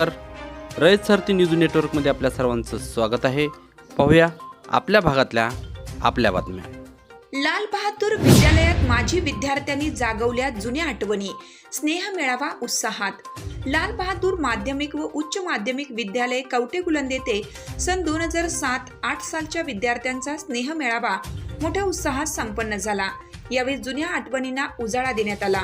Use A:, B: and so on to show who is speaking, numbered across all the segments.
A: तर रयत सारथी न्यूज नेटवर्कमध्ये आपल्या सर्वांचं स्वागत आहे. पाहूया आपल्या भागातल्या आपल्या बातम्या.
B: लाल बहादूर विद्यालयात माजी विद्यार्थ्यांनी जागवल्या जुन्या आठवणी. स्नेह मेळावा उत्साहात. लाल बहादूर माध्यमिक व उच्च माध्यमिक विद्यालय कवटे गुलंद येथे सन दोन हजार सात आठ सालच्या विद्यार्थ्यांचा स्नेह मेळावा मोठ्या उत्साहात संपन्न झाला. यावेळी जुन्या आठवणींना उजाळा देण्यात आला.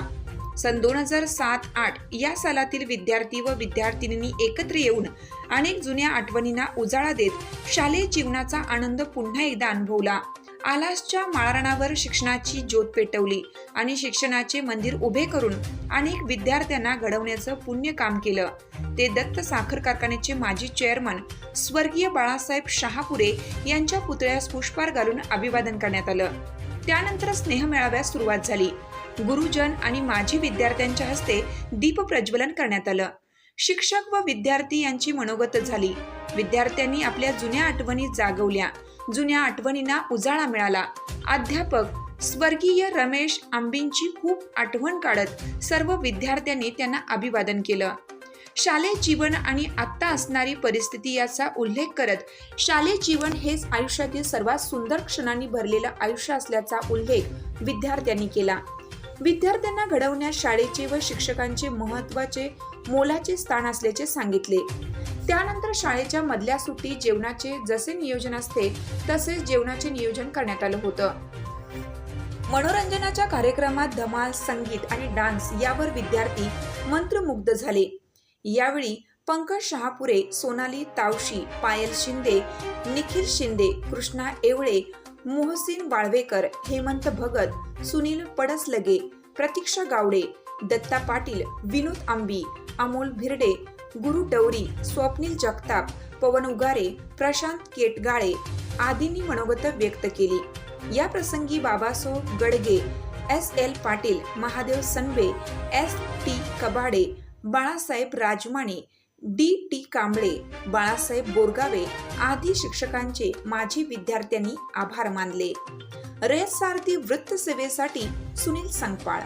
B: सन दोन हजार सात आठ या सालातील विद्यार्थी व विद्यार्थिनींनी एकत्र येऊन अनेक जुन्या आठवणींना उजाळा देत शालेय जीवनाचा आनंद पुन्हा एकदा अनुभवला. आलासच्या माळरानावर शिक्षणाची ज्योत पेटवली आणि शिक्षणाचे मंदिर उभे करून अनेक विद्यार्थ्यांना घडवण्याचं पुण्य काम केलं. ते दत्त साखर कारखान्याचे माजी चेअरमन स्वर्गीय बाळासाहेब शहापुरे यांच्या पुतळ्यास पुष्पार घालून अभिवादन करण्यात आलं. त्यानंतर स्नेह मेळाव्यास सुरुवात झाली. गुरुजन आणि माजी विद्यार्थ्यांच्या हस्ते दीप प्रज्वलन करण्यात आलं. शिक्षक व विद्यार्थी यांची मनोगत झाली. विद्यार्थ्यांनी आपल्या जुन्या आठवणी जागवल्या. जुन्या आठवणींना उजाळा मिळाला. अध्यापक स्वर्गीय रमेश आंबींची खूप आठवण काढत सर्व विद्यार्थ्यांनी त्यांना अभिवादन केलं. शालेय जीवन आणि आत्ता असणारी परिस्थिती याचा उल्लेख करत शालेय जीवन हेच आयुष्यातील सर्वात सुंदर क्षणांनी भरलेलं आयुष्य असल्याचा उल्लेख विद्यार्थ्यांनी केला. विद्यार्थ्यांना घडवण्यात शाळेचे व शिक्षकांचे महत्त्वाचे मोलाचे स्थान असल्याचे सांगितले. त्यानंतर शाळेच्या मधल्या सुट्टी जेवणाचे जसे नियोजन असते तसेच जेवणाचे नियोजन करण्यात आलं होतं. मनोरंजनाच्या कार्यक्रमात धमाल संगीत आणि डान्स यावर विद्यार्थी मंत्रमुग्ध झाले. यावेळी पंकज शहापुरे सोनाली तावशी पायल शिंदे निखिल शिंदे कृष्णा एवळे मोहसिन वाळवेकर हेमंत भगत सुनील पडसलगे प्रतीक्षा गावडे दत्ता पाटील विनोद आंबी अमोल भिरडे गुरु डवरी स्वप्नील जगताप पवन उगारे प्रशांत केटगाळे आदींनी मनोगत व्यक्त केली. या प्रसंगी Babaso Gadge S L Patil Mahadev Sanwe S T Kabade Balasaheb Rajmane D. T. Kamble Balasaheb Borgave आदी शिक्षकांचे माजी विद्यार्थ्यांनी आभार मानले. रयत सारथी वृत्तसेवेसाठी सुनील संगपाळ